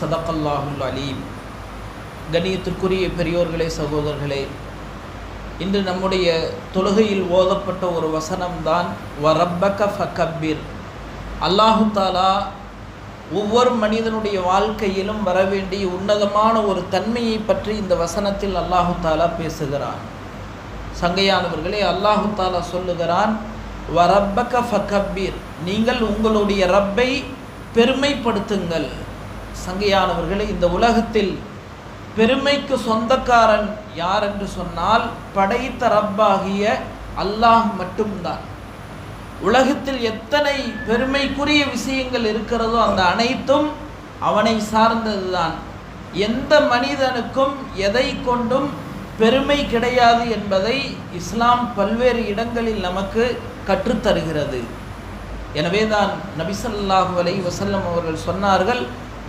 சதக்கல்லாஹுல் அலீம். கண்ணியத்திற்குரிய பெரியோர்களே சகோதரர்களே இன்று நம்முடைய தொழுகையில் ஓதப்பட்ட ஒரு வசனம்தான் வரப்பக ஃபக்கப்பிர். அல்லாஹு தாலா ஒவ்வொரு மனிதனுடைய வாழ்க்கையிலும் வரவேண்டிய உன்னதமான ஒரு தன்மையை பற்றி இந்த வசனத்தில் அல்லாஹு தாலா பேசுகிறான். சங்கையானவர்களே அல்லாஹு தாலா சொல்லுகிறான் வரப்பக ஃபக்கப்பீர். நீங்கள் உங்களுடைய ரப்பை பெருமைப்படுத்துங்கள். சங்கையானவர்களே இந்த உலகத்தில் பெருமைக்கு சொந்தக்காரன் யார் என்று சொன்னால் படைத்த ரப்பாகிய அல்லாஹ் மட்டும்தான். உலகத்தில் எத்தனை பெருமைக்குரிய விஷயங்கள் இருக்கிறதோ அந்த அனைத்தும் அவனை சார்ந்ததுதான். எந்த மனிதனுக்கும் எதை கொண்டும் பெருமை கிடையாது என்பதை இஸ்லாம் பல்வேறு இடங்களில் நமக்கு கற்றுத்தருகிறது. எனவே தான் நபிசல்லாஹு அலை வசல்லம் அவர்கள் சொன்னார்கள்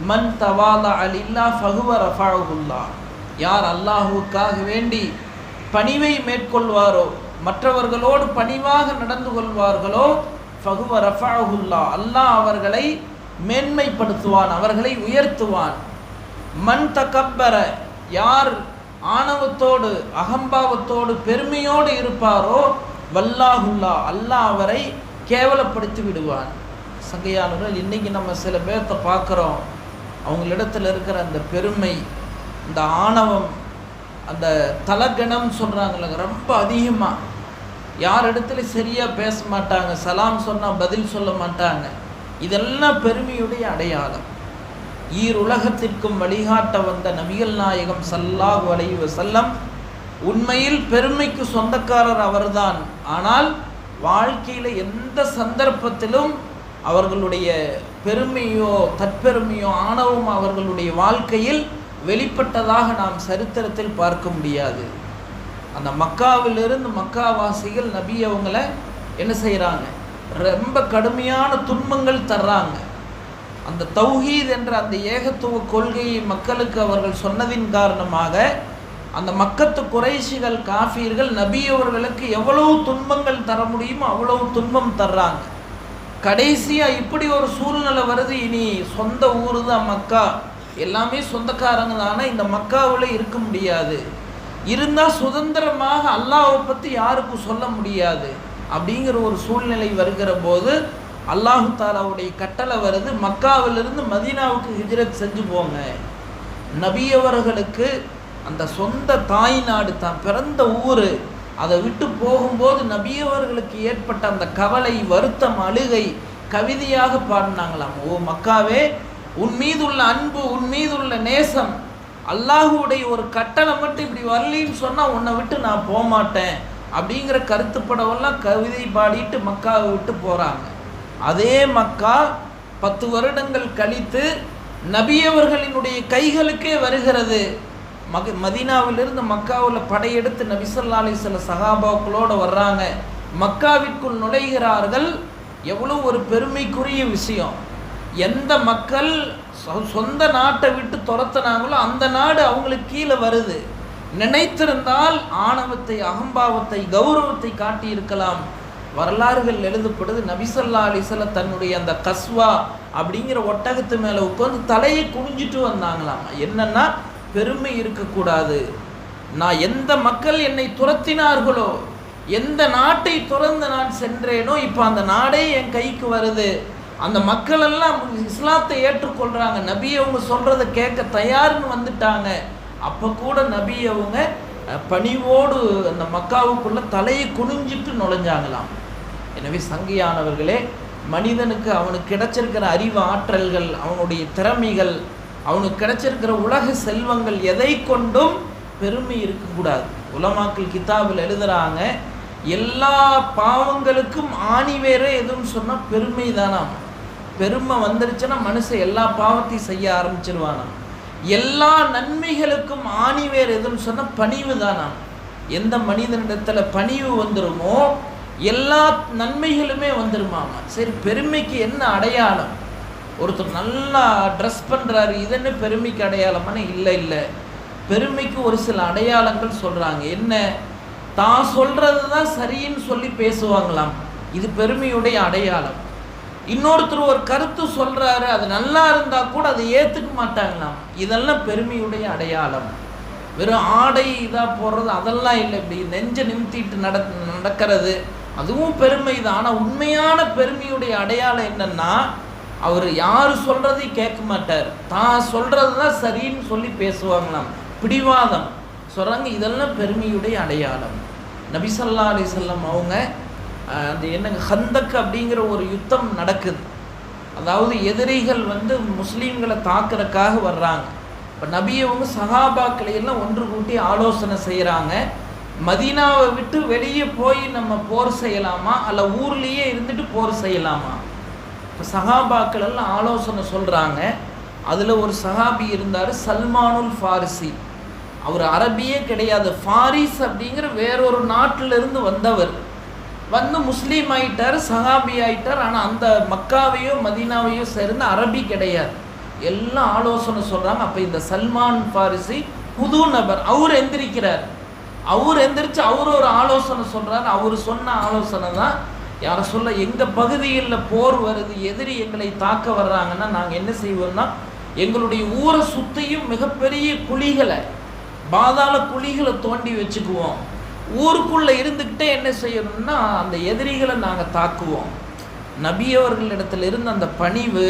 மன் தவாலா அலில்லா ஃபகுவ ரஃபாவுல்லா யார் அல்லாஹுக்காக வேண்டி பணிவை மேற்கொள்வாரோ மற்றவர்களோடு பணிவாக நடந்து கொள்வார்களோ ஃபகுவ ரஃபாவுல்லா அல்லாஹ் அவர்களை மேன்மைப்படுத்துவான் அவர்களை உயர்த்துவான். மண் தக்கப்பர யார் ஆணவத்தோடு அகம்பாவத்தோடு பெருமையோடு இருப்பாரோ வல்லாஹுல்லா அல்லாஹ் அவரை கேவலப்படுத்தி விடுவான். சங்கையானவர்கள் இன்றைக்கி நம்ம சில பேர்த்த பார்க்குறோம். அவங்களிடத்தில் இருக்கிற அந்த பெருமை இந்த ஆணவம் அந்த தலகணம் சொல்கிறாங்களங்க ரொம்ப அதிகமாக யார் இடத்துல சரியாக பேச மாட்டாங்க சலாம் சொன்னால் பதில் சொல்ல மாட்டாங்க. இதெல்லாம் பெருமையுடைய அடையாளம். ஈர் உலகத்திற்கும் வழிகாட்ட வந்த நபிகள் நாயகம் சல்லாஹ் வளைவு செல்லம் உண்மையில் பெருமைக்கு சொந்தக்காரர் அவர்தான். ஆனால் வாழ்க்கையில் எந்த சந்தர்ப்பத்திலும் அவர்களுடைய பெருமையோ தற்பெருமையோ ஆணவம் அவர்களுடைய வாழ்க்கையில் வெளிப்பட்டதாக நாம் சரித்திரத்தில் பார்க்க முடியாது. அந்த மக்காவிலிருந்து மக்காவாசிகள் நபி அவங்கள என்ன செய்கிறாங்க ரொம்ப கடுமையான துன்பங்கள் தர்றாங்க. அந்த தௌஹீத் என்ற அந்த ஏகத்துவ கொள்கையை மக்களுக்கு அவர்கள் சொன்னதின் காரணமாக அந்த மக்கத்து குறைசிகள் காஃபீர்கள் நபியவர்களுக்கு எவ்வளவு துன்பங்கள் தர முடியுமோ அவ்வளவு துன்பம் தர்றாங்க. கடைசியாக இப்படி ஒரு சூழ்நிலை வருது இனி சொந்த ஊர் தான் மக்கா. எல்லாமே சொந்தக்காரங்க தானே இந்த மக்காவில் இருக்க முடியாது. இருந்தால் சுதந்திரமாக அல்லாவை பற்றி யாருக்கும் சொல்ல முடியாது. அப்படிங்கிற ஒரு சூழ்நிலை வருகிற போது அல்லாஹு தாலாவுடைய கட்டளை வருது மக்காவிலிருந்து மதீனாவுக்கு ஹிஜ்ரத் செஞ்சு போங்க. நபியவர்களுக்கு அந்த சொந்த தாய் நாடு தான் பிறந்த ஊர். அதை விட்டு போகும்போது நபியவர்களுக்கு ஏற்பட்ட அந்த கவலை வருத்தம் அழுகை கவிதையாக பாடினாங்களாம். ஓ மக்காவே உன் மீது உள்ள அன்பு உன் மீது உள்ள நேசம் அல்லாஹுடைய ஒரு கட்டளை மட்டும் இப்படி வரலின்னு சொன்னால் உன்னை விட்டு நான் போக மாட்டேன் அப்படிங்கிற கருத்துப்படவெல்லாம் கவிதை பாடிட்டு மக்காவை விட்டு போகிறாங்க அதே மக்கா பத்து வருடங்கள் கழித்து நபியவர்களினுடைய கைகளுக்கே வருகிறது. மக மதீனாவிலிருந்து மக்காவில் படையெடுத்து நபிசல்லா அலி சில சகாபாக்களோடு வர்றாங்க. மக்காவிற்குள் நுழைகிறார்கள். எவ்வளோ ஒரு பெருமைக்குரிய விஷயம். எந்த மக்கள் சொந்த நாட்டை விட்டு துரத்துனாங்களோ அந்த நாடு அவங்களுக்கு கீழே வருது. நினைத்திருந்தால் ஆணவத்தை அகம்பாவத்தை கௌரவத்தை காட்டியிருக்கலாம். வரலாறுகள் எழுதப்படுது நபிசல்லா அலிசல்ல தன்னுடைய அந்த கஸ்வா அப்படிங்கிற ஒட்டகத்து மேலே உட்காந்து தலையை குனிஞ்சிட்டு வந்தாங்களாம். என்னன்னா பெருமை இருக்கக்கூடாது. நான் எந்த மக்கள் என்னை துரத்தினார்களோ எந்த நாட்டை துறந்து நான் சென்றேனோ இப்போ அந்த நாடே என் கைக்கு வருது. அந்த மக்கள் எல்லாம் இஸ்லாத்தை ஏற்றுக்கொள்கிறாங்க நபி அவங்க சொல்கிறத கேட்க தயார்னு வந்துட்டாங்க. அப்போ கூட நபி அவங்க பணிவோடு அந்த மக்காவுக்குள்ளே தலையை குனிஞ்சிட்டு நுழைஞ்சாங்களாம். எனவே சங்கியானவர்களே மனிதனுக்கு அவனுக்கு கிடைச்சிருக்கிற அறிவு ஆற்றல்கள் அவனுடைய திறமைகள் அவனுக்கு கிடைச்சிருக்கிற உலக செல்வங்கள் எதை கொண்டும் பெருமை இருக்கக்கூடாது. உலமாக்கள் கிதாபில் எழுதுகிறாங்க எல்லா பாவங்களுக்கும் ஆணி வேறு எதுவும் சொன்னால் பெருமை தானாம் பெருமை வந்துருச்சுன்னா மனுஷன் எல்லா பாவத்தையும் செய்ய ஆரம்பிச்சிருவானாம் எல்லா நன்மைகளுக்கும் ஆணி வேறு எதுன்னு சொன்னால் பணிவு தானாம் எந்த மனிதனிடத்தில் பணிவு வந்துருமோ எல்லா நன்மைகளுமே வந்துருமாமா? சரி பெருமைக்கு என்ன அடையாளம்? ஒருத்தர் நல்லா ட்ரெஸ் பண்ணுறாரு இது என்ன பெருமைக்கு அடையாளமான? இல்லை இல்லை. பெருமைக்கு ஒரு சில அடையாளங்கள் சொல்கிறாங்க என்ன? தான் சொல்கிறது தான் சரின்னு சொல்லி பேசுவாங்களாம். இது பெருமையுடைய அடையாளம். இன்னொருத்தர் ஒரு கருத்து சொல்கிறாரு அது நல்லா இருந்தால் கூட அதை ஏற்றுக்க மாட்டாங்களாம். இதெல்லாம் பெருமையுடைய அடையாளம். வெறும் ஆடை இதாக போடுறது அதெல்லாம் இல்லை. இப்படி நெஞ்சை நிமித்திட்டு நட நடக்கிறது அதுவும் பெருமை தான் ஆனால் உண்மையான பெருமையுடைய அடையாளம் என்னன்னா அவர் யார் சொல்கிறதையும் கேட்க மாட்டார். தான் சொல்கிறது தான் சரின்னு சொல்லி பேசுவாங்களாம். பிடிவாதம். சொல்கிறாங்க இதெல்லாம் பெருமையுடைய அடையாளம். நபி அலி செல்லம் அவங்க அந்த என்னங்க ஹந்தக் அப்படிங்கிற ஒரு யுத்தம் நடக்குது. அதாவது எதிரிகள் வந்து முஸ்லீம்களை தாக்குறதுக்காக வர்றாங்க. இப்போ நபியவங்க சகாபாக்களையெல்லாம் ஒன்று கூட்டி ஆலோசனை செய்கிறாங்க மதீனாவை விட்டு வெளியே போய் நம்ம போர் செய்யலாமா? அல்ல ஊர்லேயே இருந்துட்டு போர் செய்யலாமா? இப்போ சஹாபாக்கள் எல்லாம் ஆலோசனை சொல்கிறாங்க அதில் ஒரு சஹாபி இருந்தார் சல்மானுல் ஃபாரிசி. அவர் அரபியே கிடையாது ஃபாரிஸ் அப்படிங்கிற வேறொரு நாட்டிலிருந்து வந்தவர். வந்து முஸ்லீம் ஆயிட்டார் சஹாபி ஆயிட்டார் ஆனால் அந்த மக்காவையோ மதீனாவையோ சேர்ந்து அரபி கிடையாது. எல்லாம் ஆலோசனை சொல்கிறாங்க அப்போ இந்த சல்மான் ஃபாரிசி புது நபர். அவர் எந்திரிக்கிறார். அவர் எந்திரிச்சு அவர் ஒரு ஆலோசனை சொல்கிறார் அவர் சொன்ன ஆலோசனை தான் யாரை சொல்ல எங்கள் பகுதியில் போர் வருது எதிரி எங்களை தாக்க வர்றாங்கன்னா நாங்கள் என்ன செய்வோம்னா எங்களுடைய ஊரை சுற்றியும் மிகப்பெரிய குழிகளை பாதாள குழிகளை தோண்டி வச்சுக்குவோம். ஊருக்குள்ளே இருந்துக்கிட்டே என்ன செய்யணும்னா அந்த எதிரிகளை நாங்கள் தாக்குவோம். நபியவர்கள் அவர்களிடத்தில் இருந்த அந்த பணிவு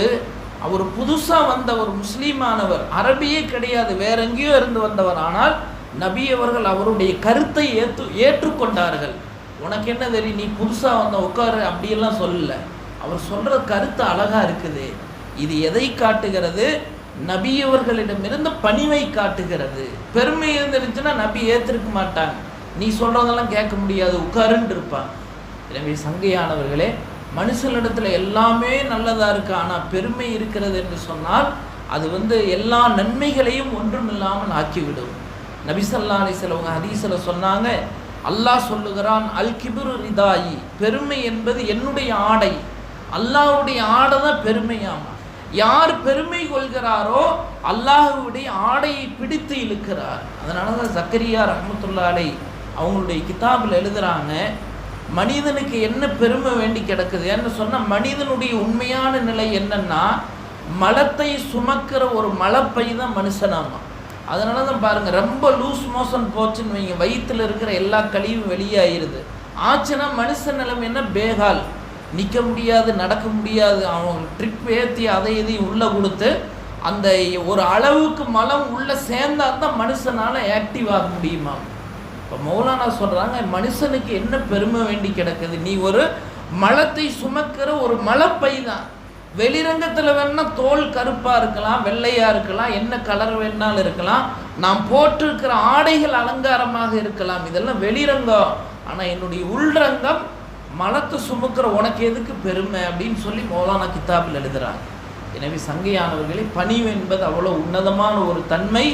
அவர் புதுசாக வந்த ஒரு முஸ்லீமானவர் அரபியே கிடையாது வேற எங்கேயோ இருந்து வந்தவர். ஆனால் நபி அவர்கள் அவருடைய கருத்தை ஏற்று ஏற்றுக்கொண்டார்கள். உனக்கு என்ன தெரியும்? நீ புதுசாக வந்த உட்காரு அப்படியெல்லாம் சொல்லல. அவர் சொல்கிற கருத்து அழகாக இருக்குது. இது எதை காட்டுகிறது? நபியவர்களிடமிருந்து பணிவை காட்டுகிறது. பெருமை இருந்துருந்துச்சுன்னா நபி ஏற்றிருக்க மாட்டாங்க. நீ சொல்கிறதெல்லாம் கேட்க முடியாது. உட்காருன்னு இருப்பாங்க. எனவே சங்கையானவர்களே மனுஷனிடத்தில் எல்லாமே நல்லதாக இருக்கு ஆனால் பெருமை இருக்கிறது என்று சொன்னால் அது வந்து எல்லா நன்மைகளையும் ஒன்றும் இல்லாமல் ஆக்கிவிடும் நபிசல்லா அலிஸ்லவங்க ஹதீஸில் சொன்னாங்க அல்லாஹ் சொல்லுகிறான் அல் கிபுரு ரிதாயி. பெருமை என்பது என்னுடைய ஆடை. அல்லாஹுடைய ஆடை தான் பெருமையாமா? யார் பெருமை கொள்கிறாரோ அல்லாஹுடைய ஆடையை பிடித்து இழுக்கிறார். அதனால தான் சக்கரியா ரஹமத்துல்லாலை அவங்களுடைய கிதாபில் எழுதுகிறாங்க மனிதனுக்கு என்ன பெருமை வேண்டி கிடக்குது? என்று சொன்னால் மனிதனுடைய உண்மையான நிலை என்னன்னா மலத்தை சுமக்கிற ஒரு மலப்பை தான் மனுஷனாமா? அதனால தான் பாருங்கள் ரொம்ப லூஸ் மோஷன் போச்சுன்னு வைங்க. வயிற்றுல இருக்கிற எல்லா கழிவும் வெளியாயிருது. ஆச்சுன்னா மனுஷன் நிலம் என்ன? பேகால். நிற்க முடியாது நடக்க முடியாது. அவங்க ட்ரிப் ஏற்றி அதை இதையும் உள்ளே கொடுத்து அந்த ஒரு அளவுக்கு மலம் உள்ளே சேர்ந்தால் தான் மனுஷனால் ஆக்டிவ் ஆக முடியுமா? இப்போ மௌலானா சொல்கிறாங்க மனுஷனுக்கு என்ன பெருமை வேண்டி கிடக்குது? நீ ஒரு மலத்தை சுமக்கிற ஒரு மலப்பை தான். வெளிரங்கத்தில் வேணா தோல் கருப்பாக இருக்கலாம் வெள்ளையாக இருக்கலாம் என்ன கலர் வேணாலும் இருக்கலாம். நாம் போட்டிருக்கிற ஆடைகள் அலங்காரமாக இருக்கலாம். இதெல்லாம் வெளிரங்கம். ஆனால் என்னுடைய உள்ரங்கம் மலத்தை சுமக்கிற உனக்கு எதுக்கு பெருமை அப்படின்னு சொல்லி மௌலானா கித்தாபில் எழுதுகிறாங்க எனவே சங்கையானவர்களே பணிவு என்பது அவ்வளோ உன்னதமான ஒரு தன்மை.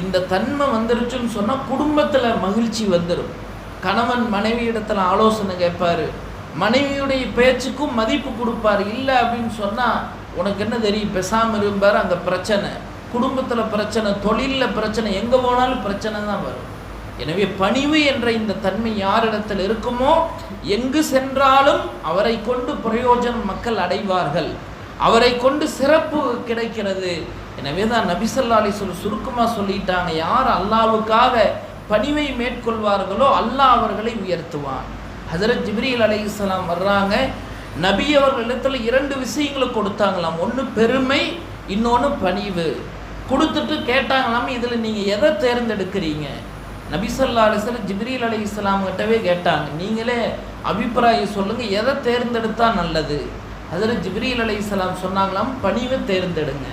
இந்த தன்மை வந்துருச்சுன்னு சொன்னால் குடும்பத்தில் மகிழ்ச்சி வந்துடும் கணவன் மனைவியிடத்தில் ஆலோசனை கேட்பார். மனைவியுடைய பேச்சுக்கும் மதிப்பு கொடுப்பார். இல்லை அப்படின்னு சொன்னால் உனக்கு என்ன தெரியும்? பேசாமல் இருப்பார் அந்த பிரச்சனை. குடும்பத்தில் பிரச்சனை தொழிலில் பிரச்சனை எங்கே போனாலும் பிரச்சனை தான் வரும். எனவே பணிவு என்ற இந்த தன்மை யாரிடத்தில் இருக்குமோ எங்கு சென்றாலும் அவரை கொண்டு பிரயோஜனம் மக்கள் அடைவார்கள். அவரை கொண்டு சிறப்பு கிடைக்கிறது. எனவே தான் நபிசல்லா அலி சொல் சுருக்கமாக சொல்லிட்டாங்க யார் அல்லாவுக்காக பணிவை மேற்கொள்வார்களோ அல்லாஹ் அவர்களை உயர்த்துவான். ஹசரத் ஜிப்ரீல் அலைஹிஸ்ஸலாம் வர்றாங்க. நபி அவர்களிடத்தில் இரண்டு விஷயங்களை கொடுத்தாங்களாம். ஒன்று பெருமை இன்னொன்று பணிவு. கொடுத்துட்டு கேட்டாங்களாம் இதில் நீங்கள் எதை தேர்ந்தெடுக்கிறீங்க? நபிசல்லா அலிஸ்லாம் ஜிப்ரீல் அலி இஸ்லாம் கிட்டவே கேட்டாங்க. நீங்களே அபிப்பிராயம் சொல்லுங்கள் எதை தேர்ந்தெடுத்தால் நல்லது? அதில் ஜிப்ரீல் அலி இஸ்லாம் சொன்னாங்களாம் பணிவை தேர்ந்தெடுங்க.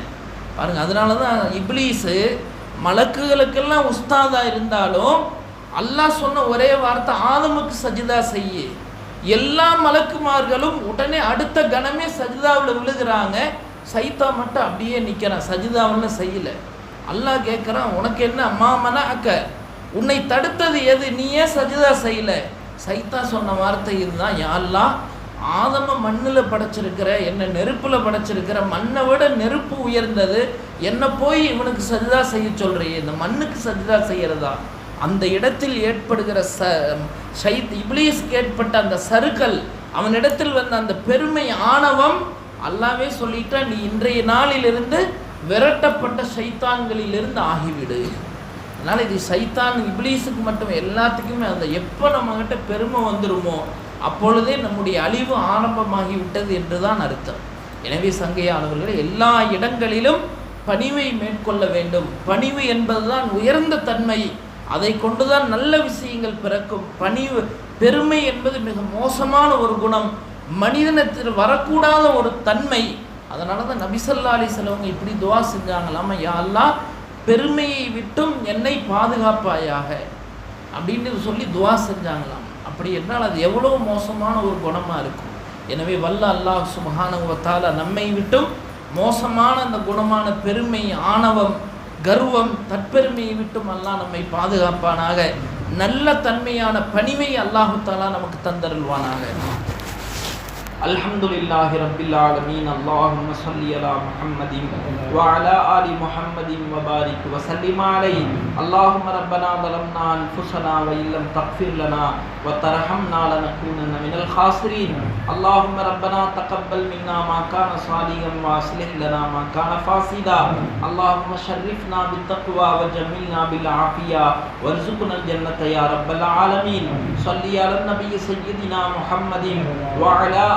பாருங்கள் அதனால தான் இப்ளீஸு மலக்குகளுக்கெல்லாம் உஸ்தாதாக இருந்தாலும் அல்லாஹ் சொன்ன ஒரே வார்த்தை ஆதமுக்கு சஜிதா செய்ய. எல்லா மலக்குமார்களும் உடனே அடுத்த கணமே சஜிதாவில் விழுகிறாங்க. சைத்தா மட்டும் அப்படியே நிற்கிறான் சஜிதாவில் செய்யல. அல்லாஹ் கேட்குறான் உனக்கு என்ன? அம்மா அக்க உன்னை தடுத்தது எது? நீ ஏன் சஜிதா செய்யல? சைத்தா சொன்ன வார்த்தை இதுதான். யாரெல்லாம் ஆதம மண்ணில் படைச்சிருக்கிற என்னை நெருப்பில் படைச்சிருக்கிற மண்ணை விட நெருப்பு உயர்ந்தது. என்னை போய் இவனுக்கு சஜிதா செய்ய சொல்கிறீ இந்த மண்ணுக்கு சஜிதா செய்கிறதா அந்த இடத்தில் ஏற்படுகிற ச சைத் இப்ளீஸ்க்கு ஏற்பட்ட அந்த சருக்கல் அவனிடத்தில் வந்த அந்த பெருமை ஆணவம் அல்லாவே சொல்லிட்டா நீ இன்றைய நாளிலிருந்து விரட்டப்பட்ட சைத்தான்களிலிருந்து ஆகிவிடு. அதனால் இது சைத்தான் இப்லீஸுக்கு மட்டும் எல்லாத்துக்குமே அந்த எப்போ நம்மகிட்ட பெருமை வந்துருமோ அப்பொழுதே நம்முடைய அழிவு ஆரம்பமாகி விட்டது என்று தான் அர்த்தம். எனவே சங்கையானவர்களே எல்லா இடங்களிலும் பணிவை மேற்கொள்ள வேண்டும். பணிவு என்பதுதான் உயர்ந்த தன்மை. அதை கொண்டுதான் நல்ல விஷயங்கள் பிறக்கும். பணிவு பெருமை என்பது மிக மோசமான ஒரு குணம். மனிதனத்தில் வரக்கூடாத ஒரு தன்மை. அதனால தான் நபிசல்லா அலி செலவங்க இப்படி துவா செஞ்சாங்களாமா. யாரெல்லாம் பெருமையை விட்டும் என்னை பாதுகாப்பாயாக அப்படின்னு சொல்லி துவா செஞ்சாங்களாம். அப்படி என்றால் அது எவ்வளோ மோசமான ஒரு குணமாக இருக்கும். எனவே வல்ல அல்லாஹ் சுமகானுவத்தால் நம்மை விட்டும் மோசமான அந்த குணமான பெருமை ஆணவம் கர்வம் தற்பெருமையை விட்டும் அல்லாஹ் நம்மை பாதுகாப்பானாக. நல்ல தன்மையான பணிவை அல்லாஹு தாலா நமக்கு தந்தருள்வானாக. الحمد لله رب العالمين اللهم صل على محمد وعلى آل محمد وبارك وسلم عليه اللهم ربنا ظلمنا أنفسنا وإن لم تغفر لنا وترحمنا لنكونن من الخاسرين اللهم ربنا تقبل منا ما كان صالحا واصلح لنا ما كان فاسدا اللهم شرفنا بالتقوى وجملنا بالعافية وارزقنا الجنة يا رب العالمين صل على النبي سيدنا محمد وعلى